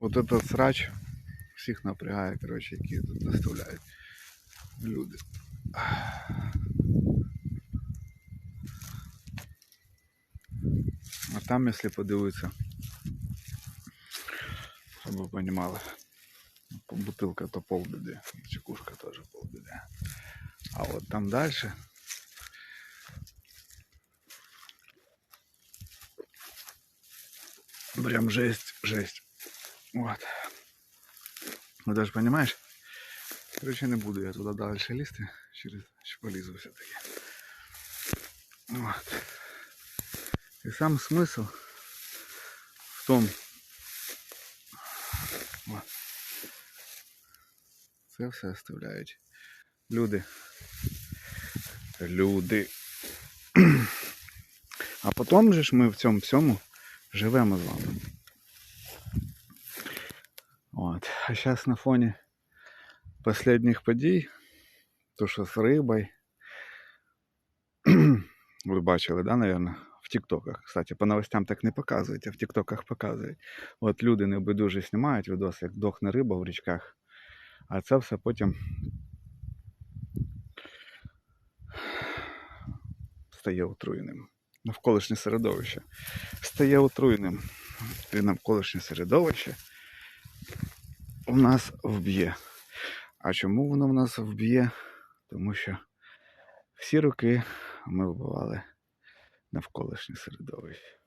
От этот срач всіх напрягає, коротше, які тут доставляють люди. А там, якщо подивитися, щоб ви розуміли, бутилка то полбіди, чекушка теж полбіди. А от там далі. Прям жесть, жесть. Вот. Ну даже понимаешь? Короче, не буду я туда дальше лізти, через ще полізу все-таки. Вот. І сам смисл в том, от, це все оставляють люди. Люди. А потім же ж ми в цьому всьому живемо з вами. От. А зараз на фоні последніх подій, то що з рибою. Ви бачили, да, наверное, в Тіктоках. Кстати, по новостям так не показують, а в Тіктоках показують. От люди небайдуже знімають відоси, як дохне риба в річках. А це все потім стає отруєним. Навколишнє середовище стає отруєним. І навколишнє середовище в нас вб'є. А чому воно в нас вб'є? Тому що всі роки ми вбивали навколишнє середовище.